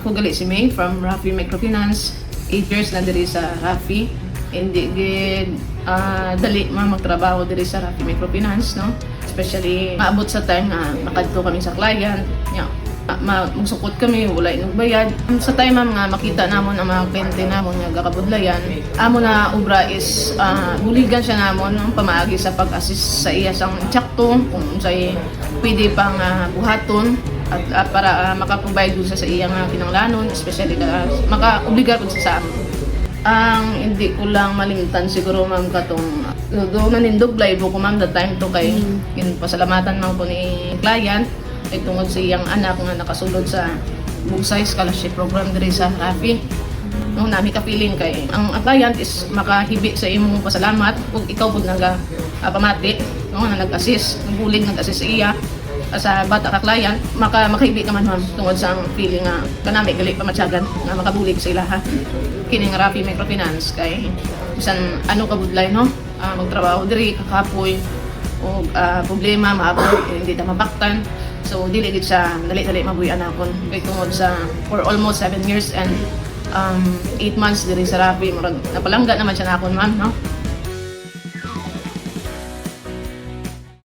ako gali si May from Rafi Microfinance. 8 years na diri sa Rafi. Hindi gid ah, dali ma magtrabaho diri sa Rafi Microfinance, no? Especially maabot sa time nga makadto kami sa client. Ma magsukot kami, wala inog bayad. Sa time ma'am nga makita namon ang mga kliyente namon nga gakabudlayan, amo na obra is ah, buligan siya namon no, pamaagi sa pag-assist sa iya sang tsakto kung say pwede pang ah, buhaton at ah, para ah, maka-provide sa sa iyang uh, kinanglanon, especially ka maka-obligar pud sa amin. Ang hindi ko lang malimtan siguro ma'am katong do man induglay ko ma'am the time to kay mm. pasalamatan man ko ni client ay tungod sa iyang anak nga nakasulod sa Bugsay Scholarship Program diri sa Rafi. No, nami ka feeling kay ang client is makahibi sa imong pasalamat ug ikaw pud naga uh, pamati no na nag-assist, nagbulig nag-assist sa iya ah, sa bata ka client maka makahibi ka man ma'am tungod sa ang feeling nga kanami gali pa matyagan nga makabulig sa ila ha? Kini nga Rafi Microfinance kay bisan ano ka budlay no? Ah, magtrabaho diri kakapoy o ah, problema maabot eh, hindi ta mabaktan. So dili gid siya dali-dali mabuyan akon kay tungod sa for almost 7 years and um 8 months diri sa Rafi murag napalangga naman siya na akon ma'am no